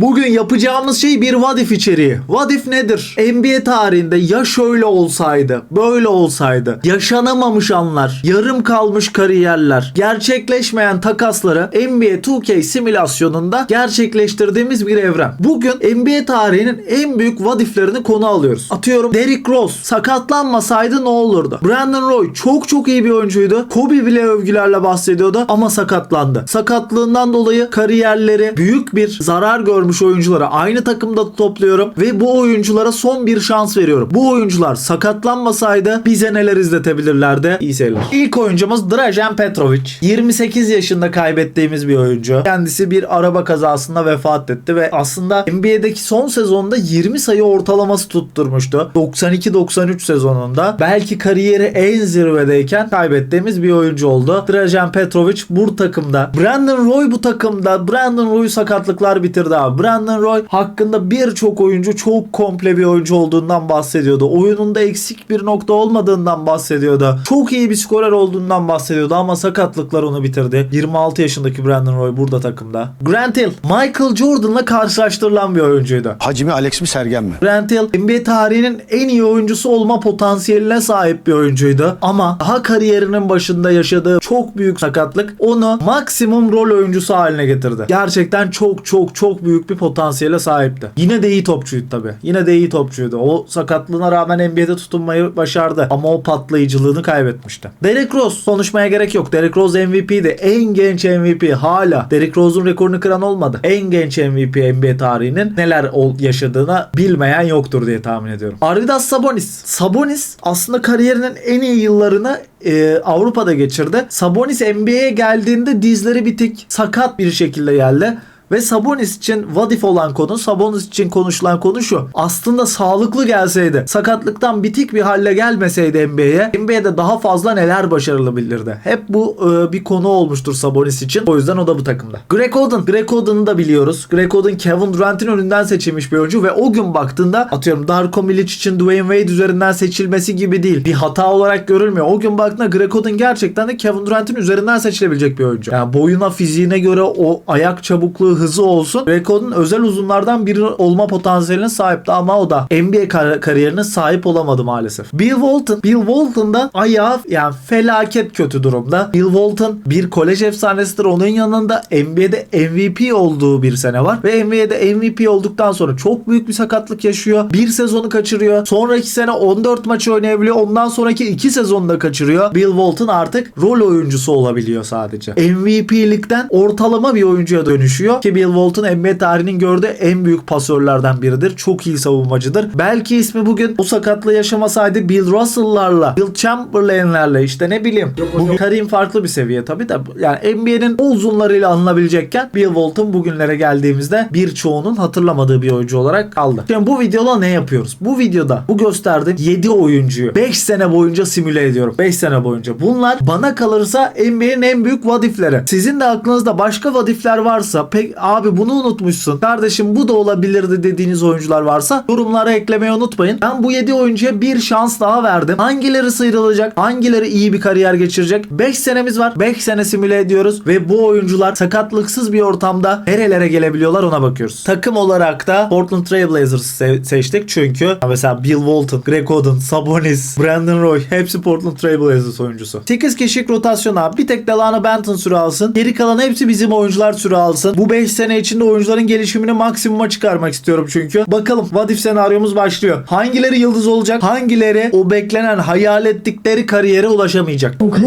Bugün yapacağımız şey bir what if içeriği. What if nedir? NBA tarihinde ya şöyle olsaydı, böyle olsaydı, yaşanamamış anlar, yarım kalmış kariyerler, gerçekleşmeyen takasları NBA 2K simülasyonunda gerçekleştirdiğimiz bir evren. Bugün NBA tarihinin en büyük what if'lerini konu alıyoruz. Atıyorum Derrick Rose sakatlanmasaydı ne olurdu? Brandon Roy çok çok iyi bir oyuncuydu. Kobe bile övgülerle bahsediyordu ama sakatlandı. Sakatlığından dolayı kariyerleri büyük bir zarar görmüş oyunculara aynı takımda topluyorum ve bu oyunculara son bir şans veriyorum. Bu oyuncular sakatlanmasaydı bize neler izletebilirlerdi? İyi seyirler. İlk oyuncumuz Dražen Petrovic. 28 yaşında kaybettiğimiz bir oyuncu. Kendisi bir araba kazasında vefat etti ve aslında NBA'deki son sezonda 20 sayı ortalaması tutturmuştu. 92-93 sezonunda. Belki kariyeri en zirvedeyken kaybettiğimiz bir oyuncu oldu. Dražen Petrovic bu takımda. Brandon Roy bu takımda. Brandon Roy'u sakatlıklar bitirdi abi. Brandon Roy hakkında birçok oyuncu çok komple bir oyuncu olduğundan bahsediyordu. Oyununda eksik bir nokta olmadığından bahsediyordu. Çok iyi bir skorer olduğundan bahsediyordu ama sakatlıklar onu bitirdi. 26 yaşındaki Brandon Roy burada takımda. Grant Hill, Michael Jordan'la karşılaştırılan bir oyuncuydu. Hacı mi Alex mi Sergen mi? Grant Hill NBA tarihinin en iyi oyuncusu olma potansiyeline sahip bir oyuncuydu. Ama daha kariyerinin başında yaşadığı çok büyük sakatlık onu maksimum rol oyuncusu haline getirdi. Gerçekten çok çok çok büyük bir potansiyele sahipti. Yine de iyi topçuydu tabi. Yine de iyi topçuydu. O sakatlığına rağmen NBA'de tutunmayı başardı. Ama o patlayıcılığını kaybetmişti. Derrick Rose konuşmaya gerek yok. Derrick Rose MVP'di. En genç MVP hala. Derrick Rose'un rekorunu kıran olmadı. En genç MVP NBA tarihinin neler yaşadığına bilmeyen yoktur diye tahmin ediyorum. Arvidas Sabonis. Sabonis aslında kariyerinin en iyi yıllarını e, Avrupa'da geçirdi. Sabonis NBA'ye geldiğinde dizleri bitik, sakat bir şekilde geldi. Ve Sabonis için what if olan konu, Sabonis için konuşulan konu şu. Aslında sağlıklı gelseydi, sakatlıktan bitik bir halle gelmeseydi NBA'ye, NBA'de daha fazla neler başarılabilirdi. Hep bu e, bir konu olmuştur Sabonis için. O yüzden o da bu takımda. Greg Oden. Greg Oden'ı da biliyoruz. Greg Oden Kevin Durant'in önünden seçilmiş bir oyuncu ve o gün baktığında atıyorum Darko Milic için Dwayne Wade üzerinden seçilmesi gibi değil. Bir hata olarak görülmüyor. O gün baktığında Greg Oden gerçekten de Kevin Durant'in üzerinden seçilebilecek bir oyuncu. Yani boyuna, fiziğine göre o ayak çabukluğu, hızı olsun. Greg Oden özel uzunlardan biri olma potansiyeline sahipti ama o da NBA kar- kariyerine sahip olamadı maalesef. Bill Walton. Bill Walton da ayağı yani felaket kötü durumda. Bill Walton bir kolej efsanesidir. Onun yanında NBA'de MVP olduğu bir sene var. Ve NBA'de MVP olduktan sonra çok büyük bir sakatlık yaşıyor. Bir sezonu kaçırıyor. Sonraki sene 14 maçı oynayabiliyor. Ondan sonraki 2 sezonu da kaçırıyor. Bill Walton artık rol oyuncusu olabiliyor sadece. MVP'likten ortalama bir oyuncuya dönüşüyor. Ki Bill Walton NBA tarihinin gördüğü en büyük pasörlerden biridir. Çok iyi savunmacıdır. Belki ismi bugün bu sakatlığı yaşamasaydı Bill Russell'larla, Bill Chamberlain'lerle işte ne bileyim. Bugün Karim farklı bir seviye tabii de yani NBA'nin o uzunlarıyla alınabilecekken Bill Walton bugünlere geldiğimizde birçoğunun hatırlamadığı bir oyuncu olarak kaldı. Şimdi bu videoda ne yapıyoruz? Bu videoda bu gösterdiğim 7 oyuncuyu 5 sene boyunca simüle ediyorum. 5 sene boyunca. Bunlar bana kalırsa NBA'nin en büyük vadifleri. Sizin de aklınızda başka vadifler varsa pek abi bunu unutmuşsun. Kardeşim bu da olabilirdi dediğiniz oyuncular varsa yorumlara eklemeyi unutmayın. Ben bu 7 oyuncuya bir şans daha verdim. Hangileri sıyrılacak? Hangileri iyi bir kariyer geçirecek? 5 senemiz var. 5 sene simüle ediyoruz ve bu oyuncular sakatlıksız bir ortamda nerelere gelebiliyorlar ona bakıyoruz. Takım olarak da Portland Trail Blazers se- seçtik çünkü mesela Bill Walton, Greg Oden, Sabonis, Brandon Roy hepsi Portland Trail Blazers oyuncusu. 8 kişilik rotasyon abi. Bir tek Delano Benton süre alsın. Geri kalan hepsi bizim oyuncular süre alsın. Bu 5 sene içinde oyuncuların gelişimini maksimuma çıkarmak istiyorum çünkü. Bakalım what if senaryomuz başlıyor. Hangileri yıldız olacak? Hangileri o beklenen hayal ettikleri kariyere ulaşamayacak? Okay,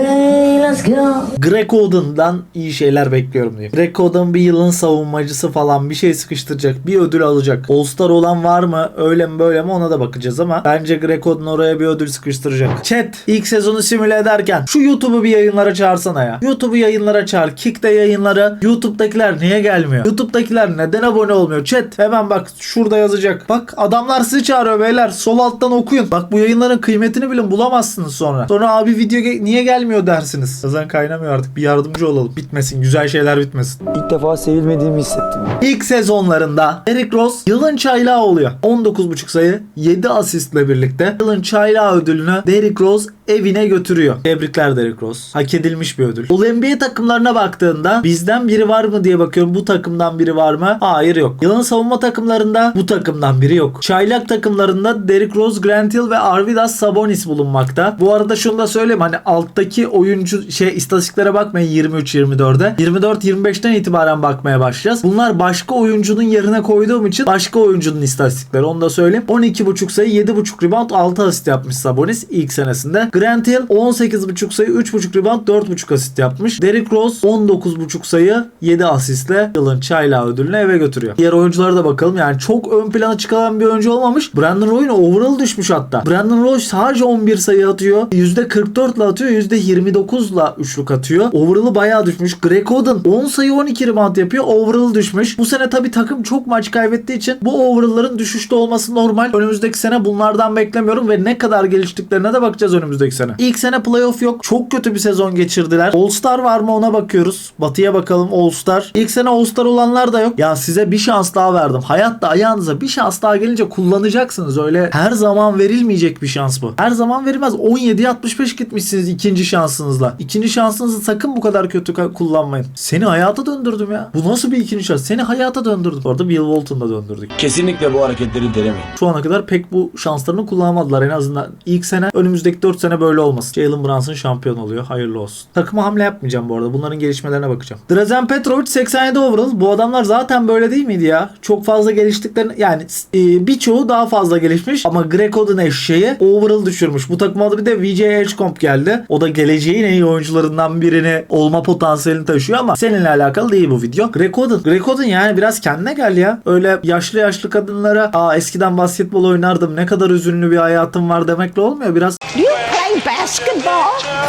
let's go. Greg Oden'dan iyi şeyler bekliyorum diyor. Greg Oden bir yılın savunmacısı falan bir şey sıkıştıracak. Bir ödül alacak. All-Star olan var mı? Öyle mi böyle mi ona da bakacağız ama bence Greg Oden oraya bir ödül sıkıştıracak. Chat ilk sezonu simüle ederken şu YouTube'u bir yayınlara çağırsana ya. YouTube'u yayınlara çağır. Kick'te yayınlara. YouTube'dakiler niye gelmiyor? YouTube'dakiler neden abone olmuyor? Chat hemen bak şurada yazacak. Bak adamlar sizi çağırıyor beyler. Sol alttan okuyun. Bak bu yayınların kıymetini bilin bulamazsınız sonra. Sonra abi video ge- niye gelmiyor dersiniz. Kazan kaynamıyor artık. Bir yardımcı olalım. Bitmesin. Güzel şeyler bitmesin. İlk defa sevilmediğimi hissettim. İlk sezonlarında Derrick Rose yılın çaylağı oluyor. 19.5 sayı 7 asistle birlikte yılın çaylağı ödülünü Derrick Rose evine götürüyor. Tebrikler Derrick Rose. Hak edilmiş bir ödül. All NBA takımlarına baktığında bizden biri var mı diye bakıyorum. Bu takım takımdan biri var mı? Hayır yok. Yılın savunma takımlarında bu takımdan biri yok. Çaylak takımlarında Derrick Rose, Grant Hill ve Arvidas Sabonis bulunmakta. Bu arada şunu da söyleyeyim hani alttaki oyuncu şey istatistiklere bakmayın 23-24'e. 24-25'ten itibaren bakmaya başlayacağız. Bunlar başka oyuncunun yerine koyduğum için başka oyuncunun istatistikleri onu da söyleyeyim. 12.5 sayı, 7.5 rebound, 6 asist yapmış Sabonis ilk senesinde. Grant Hill 18.5 sayı, 3.5 rebound, 4.5 asist yapmış. Derrick Rose 19.5 sayı, 7 asistle yılın çaylağı ödülünü eve götürüyor. Diğer oyunculara da bakalım. Yani çok ön plana çıkan bir oyuncu olmamış. Brandon Roy'un overall düşmüş hatta. Brandon Roy sadece 11 sayı atıyor. %44 ile atıyor. %29 ile üçlük atıyor. Overall'ı bayağı düşmüş. Greg Oden 10 sayı 12 rebound yapıyor. Overall düşmüş. Bu sene tabii takım çok maç kaybettiği için bu overall'ların düşüşte olması normal. Önümüzdeki sene bunlardan beklemiyorum ve ne kadar geliştiklerine de bakacağız önümüzdeki sene. İlk sene playoff yok. Çok kötü bir sezon geçirdiler. All Star var mı ona bakıyoruz. Batı'ya bakalım All Star. İlk sene All Star olanlar da yok. Ya size bir şans daha verdim. Hayatta ayağınıza bir şans daha gelince kullanacaksınız. Öyle her zaman verilmeyecek bir şans bu. Her zaman verilmez. 17-65 gitmişsiniz ikinci şansınızla. İkinci şansınızı sakın bu kadar kötü kullanmayın. Seni hayata döndürdüm ya. Bu nasıl bir ikinci şans? Seni hayata döndürdüm. Bu arada Bill Walton'da döndürdük. Kesinlikle bu hareketleri denemeyin. Şu ana kadar pek bu şanslarını kullanamadılar en azından. ilk sene önümüzdeki 4 sene böyle olmasın. Jalen Brunson şampiyon oluyor. Hayırlı olsun. Takıma hamle yapmayacağım bu arada. Bunların gelişmelerine bakacağım. Drazen Petrovic 87 overall. Bu adamlar zaten böyle değil miydi ya? Çok fazla geliştiklerini yani e, birçoğu daha fazla gelişmiş ama Greg Oden eşeği overall düşürmüş. Bu takıma da bir de VJ Edgecomb geldi. O da geleceğin en iyi oyuncularından birini olma potansiyelini taşıyor ama seninle alakalı değil bu video. Greg Oden yani biraz kendine gel ya. Öyle yaşlı yaşlı kadınlara aa eskiden basketbol oynardım ne kadar üzünlü bir hayatım var demekle olmuyor. Biraz Do you play basketball?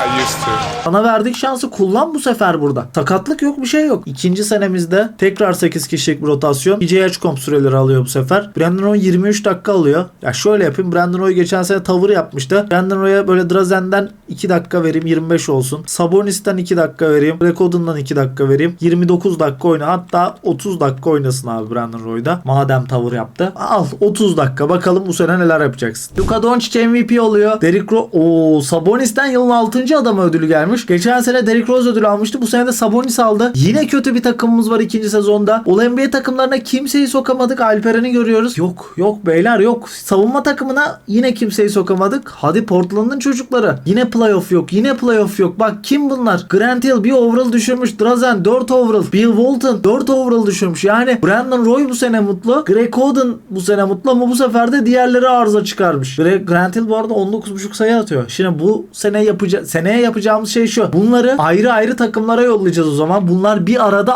I used to. sana verdik şansı kullan bu sefer burada. Sakatlık yok bir şey yok. İkinci senemizde tekrar 8 kişilik bir rotasyon. DJ Edgecomb süreleri alıyor bu sefer. Brandon Roy 23 dakika alıyor. Ya şöyle yapayım. Brandon Roy geçen sene tavır yapmıştı. Brandon Roy'a böyle Drazen'den 2 dakika vereyim 25 olsun. Sabonis'ten 2 dakika vereyim. Rekodundan 2 dakika vereyim. 29 dakika oyna. Hatta 30 dakika oynasın abi Brandon Roy'da. Madem tavır yaptı. Al 30 dakika bakalım bu sene neler yapacaksın. Luka Doncic MVP oluyor. Derrick Rose o Sabonis'ten yılın 6. adamı ödülü gelmiş. Geçen sene Derrick Rose ödülü almıştı. Bu sene de Sabonis aldı. Yine kötü bir takımımız var ikinci sezonda. All NBA takımlarına kimseyi sokamadık. Alperen'i görüyoruz. Yok yok beyler yok. Savunma takımına yine kimseyi sokamadık. Hadi Portland'ın çocukları. Yine playoff yok. Yine playoff yok. Bak kim bunlar? Grant Hill bir overall düşürmüş. Drazen 4 overall. Bill Walton 4 overall düşürmüş. Yani Brandon Roy bu sene mutlu. Greg Oden bu sene mutlu ama bu sefer de diğerleri arıza çıkarmış. Greg, Grant Hill bu arada 19.5 sayı atıyor. Şimdi bu sene yapaca seneye yapacağımız şey şu. Bunları ayrı ayrı takımlara yollayacağız o zaman. Bunlar bir arada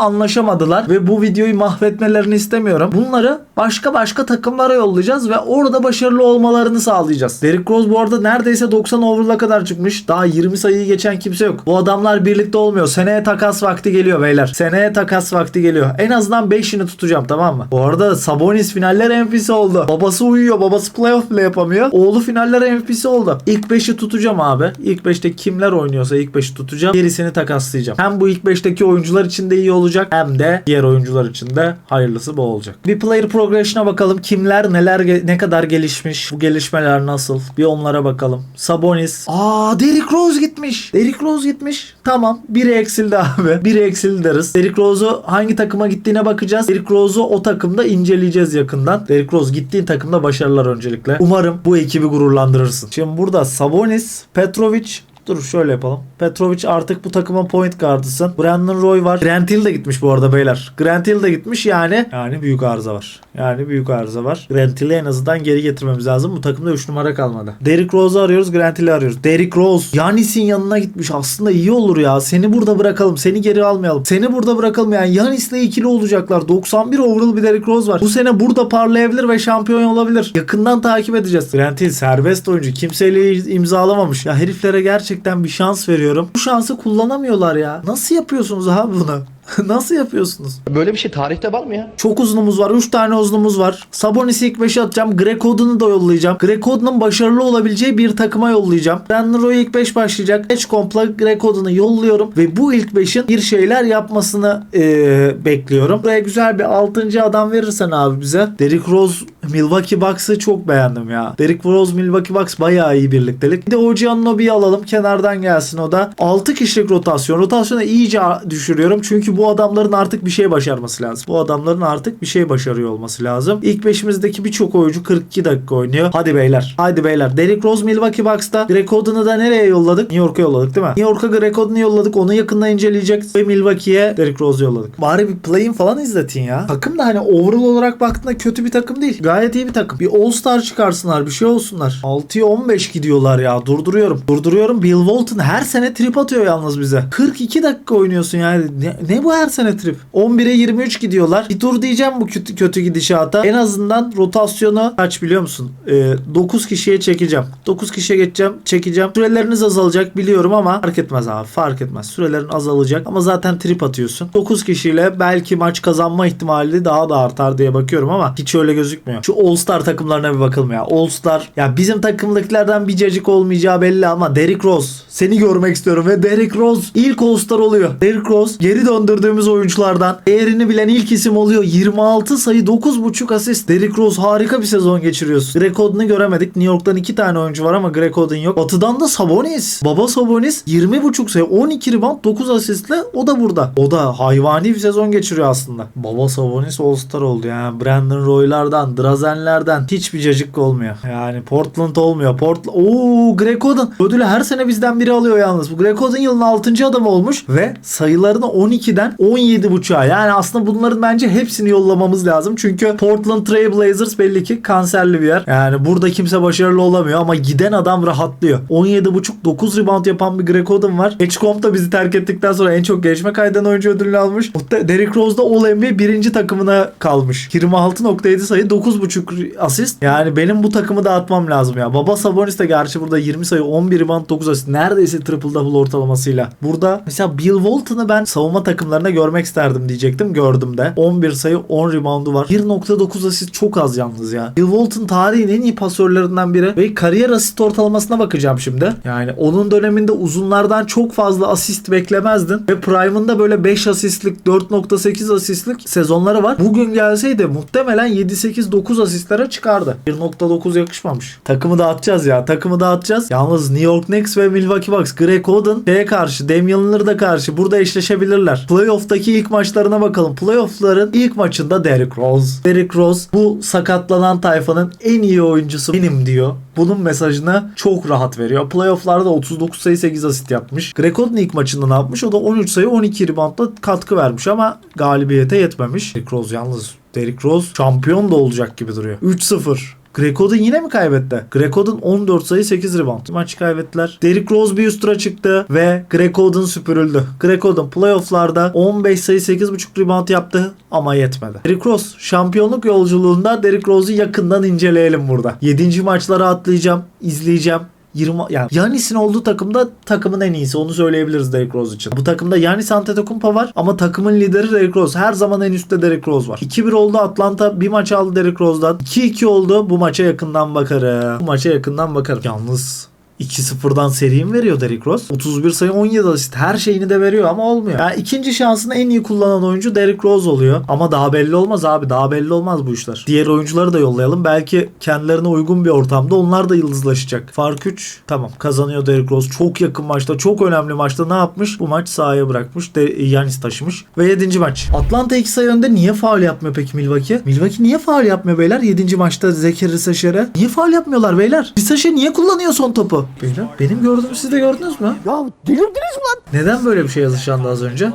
anlaşamadılar ve bu videoyu mahvetmelerini istemiyorum. Bunları başka başka takımlara yollayacağız ve orada başarılı olmalarını sağlayacağız. Derrick Rose bu arada neredeyse 90 overall'a kadar çıkmış. Daha 20 sayıyı geçen kimse yok. Bu adamlar birlikte olmuyor. Seneye takas vakti geliyor beyler. Seneye takas vakti geliyor. En azından 5'ini tutacağım tamam mı? Bu arada Sabonis finaller MVP'si oldu. Babası uyuyor. Babası playoff bile yapamıyor. Oğlu finaller MVP'si oldu. İlk 5'i tutacağım abi. İlk 5'te kimler oynuyorsa ilk 5'i tutacağım. Gerisini takaslayacağım. Hem bu ilk 5'teki oyuncular için de iyi olacak hem de diğer oyuncular için de hayırlısı bu olacak. Bir player progression'a bakalım. Kimler neler ne kadar gelişmiş? Bu gelişmeler nasıl? Bir onlara bakalım. Sabonis. Aa Derrick Rose gitmiş. Derrick Rose gitmiş. Tamam. Biri eksildi abi. Biri eksildi deriz. Derrick Rose'u hangi takıma gittiğine bakacağız. Derrick Rose'u o takımda inceleyeceğiz yakından. Derrick Rose gittiğin takımda başarılar öncelikle. Umarım bu ekibi gururlandırırsın. Şimdi burada Sabonis, Petrovic, Dur şöyle yapalım. Petrovic artık bu takımın point guardısın. Brandon Roy var. Grant Hill de gitmiş bu arada beyler. Grant Hill de gitmiş yani. Yani büyük arıza var. Yani büyük arıza var. Grant Hill'i en azından geri getirmemiz lazım. Bu takımda 3 numara kalmadı. Derrick Rose'u arıyoruz. Grant Hill'i arıyoruz. Derrick Rose. Yanis'in yanına gitmiş. Aslında iyi olur ya. Seni burada bırakalım. Seni geri almayalım. Seni burada bırakalım. Yani Yanis'le ikili olacaklar. 91 overall bir Derrick Rose var. Bu sene burada parlayabilir ve şampiyon olabilir. Yakından takip edeceğiz. Grant Hill serbest oyuncu. Kimseyle imzalamamış. Ya heriflere gerçekten bir şans veriyorum. Bu şansı kullanamıyorlar ya. Nasıl yapıyorsunuz abi bunu? Nasıl yapıyorsunuz? Böyle bir şey tarihte var mı ya? Çok uzunumuz var. 3 tane uzunumuz var. Sabonis'i ilk 5'e atacağım. Greg Oden'ı da yollayacağım. Greg Oden'ın başarılı olabileceği bir takıma yollayacağım. Brandon Roy ilk 5 başlayacak. Edgecomb'la Greg Oden'ı yolluyorum. Ve bu ilk 5'in bir şeyler yapmasını eee, bekliyorum. Buraya güzel bir 6. adam verirsen abi bize. Derrick Rose Milwaukee Bucks'ı çok beğendim ya. Derrick Rose Milwaukee Bucks bayağı iyi birliktelik. Bir de OG Anunoby'yi alalım. Kenardan gelsin o da. 6 kişilik rotasyon. Rotasyonu iyice düşürüyorum. Çünkü Bu adamların artık bir şey başarması lazım. Bu adamların artık bir şey başarıyor olması lazım. İlk beşimizdeki birçok oyuncu 42 dakika oynuyor. Hadi beyler. Hadi beyler. Derrick Rose Milwaukee Bucks'ta. Greg Oden'ı da nereye yolladık? New York'a yolladık değil mi? New York'a Greg Oden'ı yolladık. Onu yakından inceleyecek. Ve Milwaukee'ye Derrick Rose'u yolladık. Bari bir play'in falan izletin ya. Takım da hani overall olarak baktığında kötü bir takım değil. Gayet iyi bir takım. Bir All Star çıkarsınlar. Bir şey olsunlar. 6'ya 15 gidiyorlar ya. Durduruyorum. Durduruyorum. Bill Walton her sene trip atıyor yalnız bize. 42 dakika oynuyorsun yani. Ne, ne bu her sene trip? 11'e 23 gidiyorlar. Bir dur diyeceğim bu kötü, kötü gidişata. En azından rotasyonu kaç biliyor musun? Ee, 9 kişiye çekeceğim. 9 kişiye geçeceğim. Çekeceğim. Süreleriniz azalacak biliyorum ama fark etmez abi. Fark etmez. Sürelerin azalacak ama zaten trip atıyorsun. 9 kişiyle belki maç kazanma ihtimali daha da artar diye bakıyorum ama hiç öyle gözükmüyor. Şu All Star takımlarına bir bakalım ya. All Star ya bizim takımdakilerden bir cacık olmayacağı belli ama Derrick Rose seni görmek istiyorum ve Derrick Rose ilk All Star oluyor. Derrick Rose geri döndürdüğümüz oyunculardan değerini bilen ilk isim oluyor. 26 sayı 9.5 asist. Derrick Rose harika bir sezon geçiriyorsun. Greg Oden'ı göremedik. New York'tan iki tane oyuncu var ama Greg Oden yok. Batı'dan da Sabonis. Baba Sabonis 20.5 sayı 12 rebound 9 asistle o da burada. O da hayvani bir sezon geçiriyor aslında. Baba Sabonis All Star oldu yani. Brandon Roy'lardan, Drazen'lerden hiçbir cacık olmuyor. Yani Portland olmuyor. Portland. Oo Greg Oden. Ödülü her sene bizden biri alıyor yalnız. Bu Greg Oden yılın 6. adamı olmuş ve sayılarını 12'den 17.5'a. Yani aslında bunların bence hepsini yollamamız lazım. Çünkü Portland Trail Blazers belli ki kanserli bir yer. Yani burada kimse başarılı olamıyor ama giden adam rahatlıyor. 17.5 9 rebound yapan bir Greg Oden var. Edgecomb da bizi terk ettikten sonra en çok gelişme kaydeden oyuncu ödülünü almış. Derrick Rose da All NBA birinci takımına kalmış. 26.7 sayı 9.5 asist. Yani benim bu takımı dağıtmam lazım ya. Baba Sabonis de gerçi burada 20 sayı 11 rebound 9 asist. Neredeyse triple double ortalamasıyla. Burada mesela Bill Walton'ı ben savunma takımlarında görmek isterdim diyecektim. Gördüm de. 11 sayı 10 reboundu var. 1.9 asist çok az yalnız ya. Bill Walton tarihin en iyi pasörlerinden biri ve kariyer asist ortalamasına bakacağım şimdi. Yani onun döneminde uzunlardan çok fazla asist beklemezdin ve Prime'ında böyle 5 asistlik 4.8 asistlik sezonları var. Bugün gelseydi muhtemelen 7-8-9 asistlere çıkardı. 1.9 yakışmamış. Takımı dağıtacağız ya. Takımı dağıtacağız. Yalnız New York Knicks ve Milwaukee Bucks Greg Oden şeye karşı Damian Lillard'a karşı burada eşleşebilirler. Playoff'taki ilk maçlarına bakalım. Playoff'ların ilk maçında Derrick Rose. Derrick Rose bu sakatlanan tayfanın en iyi oyuncusu benim diyor. Bunun mesajını çok rahat veriyor. Playoff'larda 39 sayı 8 asist yapmış. Greg Oden ilk maçında ne yapmış? O da 13 sayı 12 reboundla katkı vermiş ama galibiyete yetmemiş. Derrick Rose yalnız Derrick Rose şampiyon da olacak gibi duruyor. 3-0. Greg Oden yine mi kaybetti? Greg Oden 14 sayı 8 rebound. Maçı kaybettiler. Derrick Rose bir üst tura çıktı ve Greg Oden süpürüldü. Greg Oden playofflarda 15 sayı 8.5 rebound yaptı ama yetmedi. Derrick Rose şampiyonluk yolculuğunda Derrick Rose'u yakından inceleyelim burada. 7. maçlara atlayacağım, izleyeceğim. 20 yani Yanis'in olduğu takımda takımın en iyisi onu söyleyebiliriz Derrick Rose için. Bu takımda Yanis Antetokounmpo var ama takımın lideri Derrick Rose. Her zaman en üstte Derrick Rose var. 2-1 oldu Atlanta bir maç aldı Derrick Rose'dan. 2-2 oldu. Bu maça yakından bakarım. Bu maça yakından bakarım. Yalnız 2-0'dan seri mi veriyor Derrick Rose? 31 sayı 17 asist. Her şeyini de veriyor ama olmuyor. Yani ikinci şansını en iyi kullanan oyuncu Derrick Rose oluyor. Ama daha belli olmaz abi. Daha belli olmaz bu işler. Diğer oyuncuları da yollayalım. Belki kendilerine uygun bir ortamda onlar da yıldızlaşacak. Fark 3. Tamam kazanıyor Derrick Rose. Çok yakın maçta, çok önemli maçta ne yapmış? Bu maç sahaya bırakmış. De Yanis taşımış. Ve 7. maç. Atlanta 2 sayı önde niye faul yapmıyor peki Milwaukee? Milwaukee niye faul yapmıyor beyler? 7. maçta Zekeri Risaşer'e. Niye faul yapmıyorlar beyler? Risaşer niye kullanıyor son topu? Beyler benim gördüğümü siz de gördünüz mü? Ya delirdiniz mi lan? Neden böyle bir şey yazışandı az önce?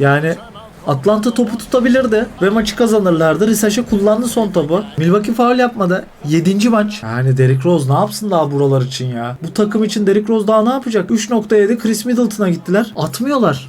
Yani Atlanta topu tutabilirdi ve maçı kazanırlardı. Risaşe kullandı son topu. Milwaukee faul yapmadı. 7. maç. Yani Derrick Rose ne yapsın daha buralar için ya? Bu takım için Derrick Rose daha ne yapacak? 3.7 Chris Middleton'a gittiler. Atmıyorlar.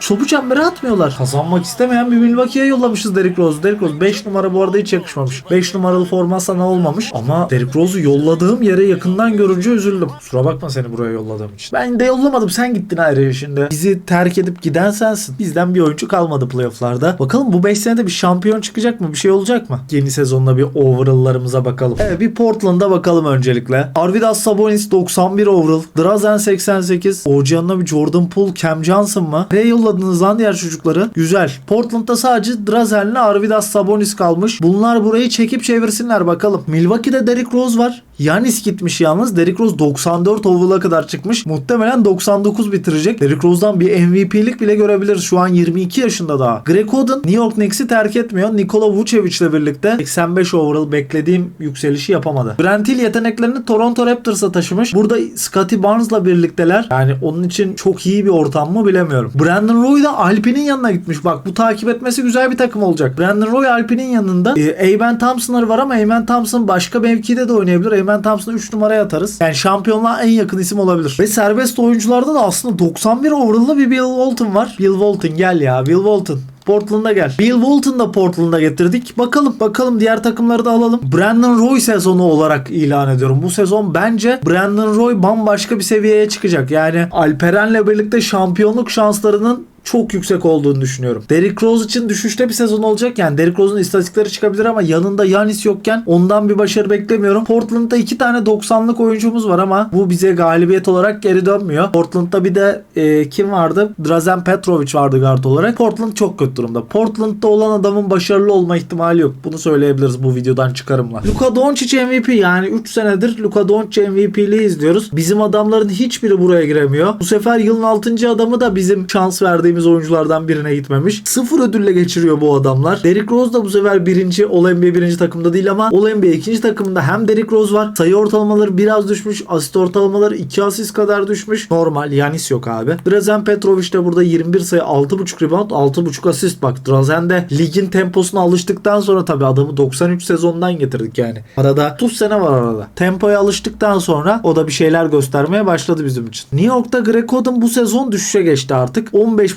Çobu çembere atmıyorlar. Kazanmak istemeyen bir Milwaukee'ye yollamışız Derrick Rose. Derrick Rose 5 numara bu arada hiç yakışmamış. 5 numaralı forma sana olmamış. Ama Derrick Rose'u yolladığım yere yakından görünce üzüldüm. Kusura bakma seni buraya yolladığım için. Ben de yollamadım. Sen gittin ayrıca şimdi. Bizi terk edip giden sensin. Bizden bir oyuncu kalmadı playofflarda. Bakalım bu 5 senede bir şampiyon çıkacak mı? Bir şey olacak mı? Yeni sezonda bir overall'larımıza bakalım. Evet bir Portland'a bakalım öncelikle. Arvidas Sabonis 91 overall. Drazen 88. Oğuzcan'la bir Jordan Poole, Cam Johnson mı? Nereye yolladı topladınız lan diğer çocukları. Güzel. Portland'da sadece Drazen'le Arvidas Sabonis kalmış. Bunlar burayı çekip çevirsinler bakalım. Milwaukee'de Derrick Rose var. Yanis gitmiş yalnız. Derrick Rose 94 overall'a kadar çıkmış. Muhtemelen 99 bitirecek. Derrick Rose'dan bir MVP'lik bile görebiliriz. Şu an 22 yaşında daha. Greg Oden New York Knicks'i terk etmiyor. Nikola Vucevic'le birlikte 85 overall beklediğim yükselişi yapamadı. Grant Hill yeteneklerini Toronto Raptors'a taşımış. Burada Scotty Barnes'la birlikteler. Yani onun için çok iyi bir ortam mı bilemiyorum. Brandon Roy da Alpine'in yanına gitmiş. Bak bu takip etmesi güzel bir takım olacak. Brandon Roy Alpine'in yanında. E, Amen Thompson'ları var ama Amen Thompson başka mevkide de oynayabilir. Amen Thompson'ı 3 numaraya atarız. Yani şampiyonluğa en yakın isim olabilir. Ve serbest oyuncularda da aslında 91 overall'lı bir Bill Walton var. Bill Walton gel ya Bill Walton. Portland'a gel. Bill Walton da Portland'a getirdik. Bakalım bakalım diğer takımları da alalım. Brandon Roy sezonu olarak ilan ediyorum. Bu sezon bence Brandon Roy bambaşka bir seviyeye çıkacak. Yani Alperen'le birlikte şampiyonluk şanslarının çok yüksek olduğunu düşünüyorum. Derrick Rose için düşüşte bir sezon olacak yani. Derrick Rose'un istatistikleri çıkabilir ama yanında Yanis yokken ondan bir başarı beklemiyorum. Portland'da iki tane 90'lık oyuncumuz var ama bu bize galibiyet olarak geri dönmüyor. Portland'da bir de e, kim vardı? Drazen Petrovic vardı guard olarak. Portland çok kötü durumda. Portland'da olan adamın başarılı olma ihtimali yok. Bunu söyleyebiliriz bu videodan çıkarımla. Luka Doncic MVP yani 3 senedir Luka Doncic MVP'liği izliyoruz. Bizim adamların hiçbiri buraya giremiyor. Bu sefer yılın 6. adamı da bizim şans verdiğimiz oyunculardan birine gitmemiş. Sıfır ödülle geçiriyor bu adamlar. Derrick Rose da bu sefer birinci All NBA birinci takımda değil ama All NBA ikinci takımında hem Derrick Rose var. Sayı ortalamaları biraz düşmüş. Asist ortalamaları 2 asist kadar düşmüş. Normal. Yanis yok abi. Drazen Petrovic de burada 21 sayı 6.5 rebound 6.5 asist. Bak Drazen de ligin temposuna alıştıktan sonra tabii adamı 93 sezondan getirdik yani. Arada 30 sene var arada. Tempoya alıştıktan sonra o da bir şeyler göstermeye başladı bizim için. New York'ta Greg Oden bu sezon düşüşe geçti artık.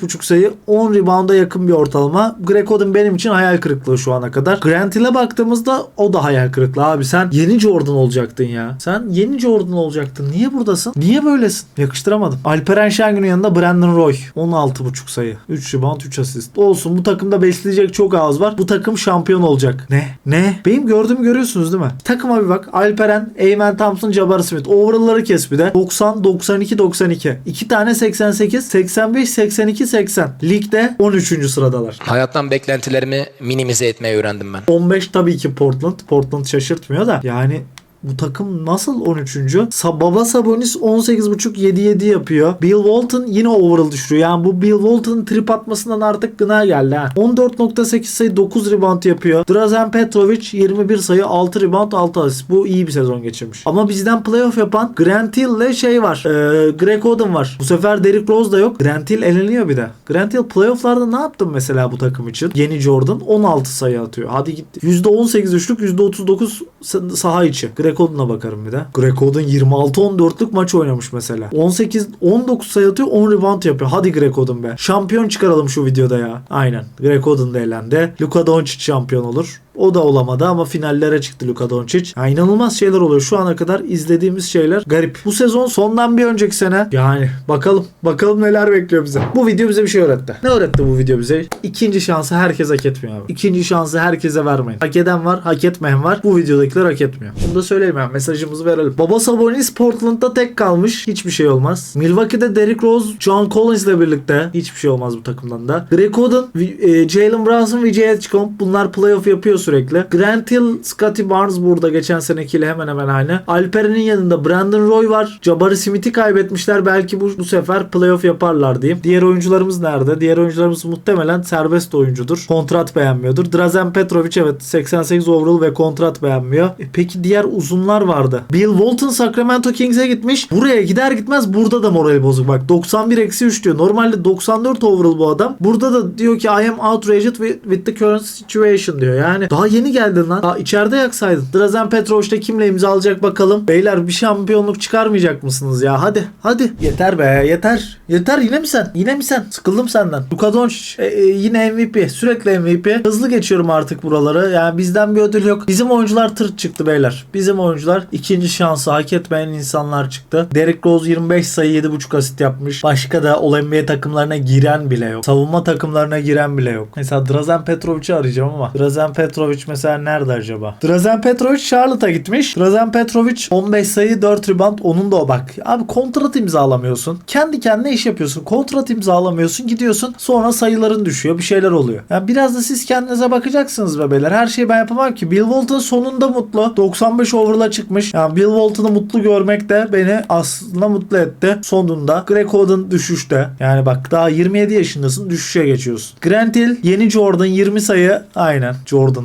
15.5 sayı 10 rebound'a yakın bir ortalama. Greg Oden benim için hayal kırıklığı şu ana kadar. Grant Hill'e baktığımızda o da hayal kırıklığı abi. Sen yeni Jordan olacaktın ya. Sen yeni Jordan olacaktın. Niye buradasın? Niye böylesin? Yakıştıramadım. Alperen Şengün'ün yanında Brandon Roy. 16.5 sayı. 3 rebound 3 asist. Olsun bu takımda besleyecek çok ağız var. Bu takım şampiyon olacak. Ne? Ne? Benim gördüğümü görüyorsunuz değil mi? Takıma bir bak. Alperen, Eymen Thompson, Jabari Smith. Overall'ları kes bir de. 90, 92, 92. 2 tane 88, 85, 82, 80. Ligde 13. sıradalar. Hayattan beklentilerimi minimize etmeyi öğrendim ben. 15 tabii ki Portland. Portland şaşırtmıyor da. Yani bu takım nasıl 13. Sa Baba Sabonis 18.5 7-7 yapıyor. Bill Walton yine overall düşürüyor. Yani bu Bill Walton'ın trip atmasından artık gına geldi ha. 14.8 sayı 9 rebound yapıyor. Drazen Petrovic 21 sayı 6 rebound 6 asist. Bu iyi bir sezon geçirmiş. Ama bizden playoff yapan Grant Hill ile şey var. Ee, Greg Oden var. Bu sefer Derrick Rose da yok. Grant Hill eleniyor bir de. Grant Hill playofflarda ne yaptın mesela bu takım için? Yeni Jordan 16 sayı atıyor. Hadi gitti. %18 üçlük %39 sa- saha içi. Greg Oden'a bakarım bir de. Greg Oden 26-14'lük maç oynamış mesela. 18 19 sayı atıyor 10 rebound yapıyor. Hadi Greg Oden be. Şampiyon çıkaralım şu videoda ya. Aynen. Greg Oden da elendi. Luka Doncic şampiyon olur. O da olamadı ama finallere çıktı Luka Doncic. Ya inanılmaz şeyler oluyor. Şu ana kadar izlediğimiz şeyler garip. Bu sezon sondan bir önceki sene yani bakalım bakalım neler bekliyor bize. Bu video bize bir şey öğretti. Ne öğretti bu video bize? İkinci şansı herkes hak etmiyor abi. İkinci şansı herkese vermeyin. Hak eden var, hak etmeyen var. Bu videodakiler hak etmiyor. Bunu da söyleyeyim yani mesajımızı verelim. Baba Sabonis Portland'da tek kalmış. Hiçbir şey olmaz. Milwaukee'de Derrick Rose, John Collins ile birlikte hiçbir şey olmaz bu takımdan da. Greg Oden, e, Jalen Brunson ve J. Edgecombe bunlar playoff yapıyor sürekli. Grant Hill, Scotty Barnes burada geçen senekiyle hemen hemen aynı. Alperen'in yanında Brandon Roy var. Jabari Smith'i kaybetmişler. Belki bu, bu sefer playoff yaparlar diyeyim. Diğer oyuncularımız nerede? Diğer oyuncularımız muhtemelen serbest oyuncudur. Kontrat beğenmiyordur. Drazen Petrovic evet 88 overall ve kontrat beğenmiyor. E peki diğer uzunlar vardı. Bill Walton Sacramento Kings'e gitmiş. Buraya gider gitmez burada da morali bozuk. Bak 91 eksi 3 diyor. Normalde 94 overall bu adam. Burada da diyor ki I am outraged with the current situation diyor. Yani daha yeni geldin lan. Daha içeride yaksaydın. Drazen Petrovic de kimle imzalayacak bakalım. Beyler bir şampiyonluk çıkarmayacak mısınız ya? Hadi hadi. Yeter be yeter. Yeter yine mi sen? Yine mi sen? Sıkıldım senden. Luka Doncic e, e, yine MVP. Sürekli MVP. Hızlı geçiyorum artık buraları. Yani bizden bir ödül yok. Bizim oyuncular tırt çıktı beyler. Bizim oyuncular ikinci şansı hak etmeyen insanlar çıktı. Derrick Rose 25 sayı 7.5 asist yapmış. Başka da All NBA takımlarına giren bile yok. Savunma takımlarına giren bile yok. Mesela Drazen Petrovic'i arayacağım ama Drazen Petrovic Petrovic mesela nerede acaba? Drazen Petrovic Charlotte'a gitmiş. Drazen Petrovic 15 sayı 4 rebound onun da o bak. Abi kontrat imzalamıyorsun. Kendi kendine iş yapıyorsun. Kontrat imzalamıyorsun. Gidiyorsun sonra sayıların düşüyor. Bir şeyler oluyor. Yani biraz da siz kendinize bakacaksınız be beyler. Her şeyi ben yapamam ki. Bill Walton sonunda mutlu. 95 overall'a çıkmış. Yani Bill Walton'ı mutlu görmek de beni aslında mutlu etti. Sonunda Greg Oden düşüşte. Yani bak daha 27 yaşındasın düşüşe geçiyorsun. Grant Hill yeni Jordan 20 sayı. Aynen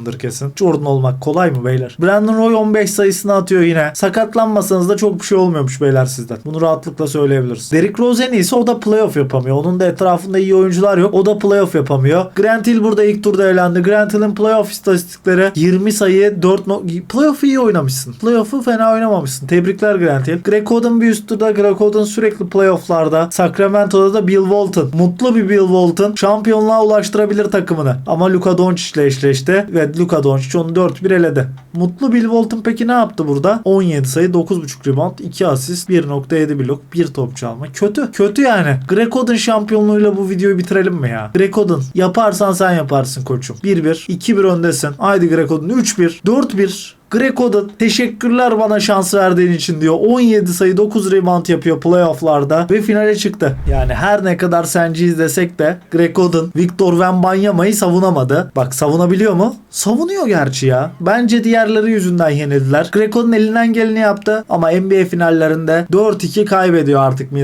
Jordan'dır kesin. Jordan olmak kolay mı beyler? Brandon Roy 15 sayısını atıyor yine. Sakatlanmasanız da çok bir şey olmuyormuş beyler sizden. Bunu rahatlıkla söyleyebiliriz. Derrick Rose en iyisi o da playoff yapamıyor. Onun da etrafında iyi oyuncular yok. O da playoff yapamıyor. Grant Hill burada ilk turda elendi. Grant Hill'in playoff istatistikleri 20 sayı 4 no playoff'u iyi oynamışsın. Playoff'u fena oynamamışsın. Tebrikler Grant Hill. Greg Oden bir üst turda. Greg Oden sürekli playoff'larda. Sacramento'da da Bill Walton. Mutlu bir Bill Walton. Şampiyonluğa ulaştırabilir takımını. Ama Luka Doncic ile eşleşti. Ve Luka Doncic onu 4-1 eledi. Mutlu Bill Walton peki ne yaptı burada? 17 sayı 9.5 rebound 2 asist 1.7 blok 1 top çalma. Kötü. Kötü yani. Greg Oden şampiyonluğuyla bu videoyu bitirelim mi ya? Greg Oden yaparsan sen yaparsın koçum. 1-1 2-1 öndesin. Haydi Greg Oden 3-1 4-1 Greg Oden teşekkürler bana şans verdiğin için diyor. 17 sayı 9 rebound yapıyor playofflarda ve finale çıktı. Yani her ne kadar senciyiz desek de Greg Oden Victor Wembanyama'yı savunamadı. Bak savunabiliyor mu? Savunuyor gerçi ya. Bence diğerleri yüzünden yenildiler. Greg Oden elinden geleni yaptı ama NBA finallerinde 4-2 kaybediyor artık e,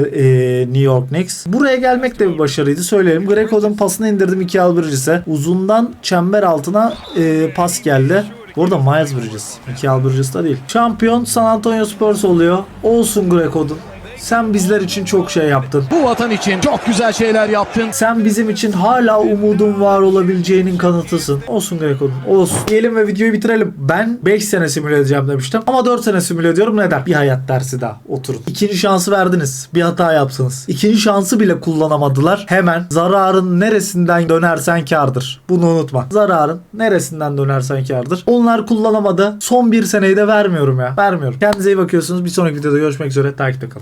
New York Knicks. Buraya gelmek de bir başarıydı söyleyelim. Greg Oden pasını indirdim iki Bridges'e. Uzundan çember altına e, pas geldi. Bu arada Miles Bridges. Michael Bridges da değil. Şampiyon San Antonio Spurs oluyor. Olsun Greg Oden. Sen bizler için çok şey yaptın. Bu vatan için çok güzel şeyler yaptın. Sen bizim için hala umudun var olabileceğinin kanıtısın. Olsun Greg Oden. Olsun. Diyelim ve videoyu bitirelim. Ben 5 sene simüle edeceğim demiştim. Ama 4 sene simüle ediyorum. Neden? Bir hayat dersi daha. Oturun. İkinci şansı verdiniz. Bir hata yapsınız. İkinci şansı bile kullanamadılar. Hemen zararın neresinden dönersen kardır. Bunu unutma. Zararın neresinden dönersen kardır. Onlar kullanamadı. Son bir seneyi de vermiyorum ya. Vermiyorum. Kendinize iyi bakıyorsunuz. Bir sonraki videoda görüşmek üzere. Takipte kalın.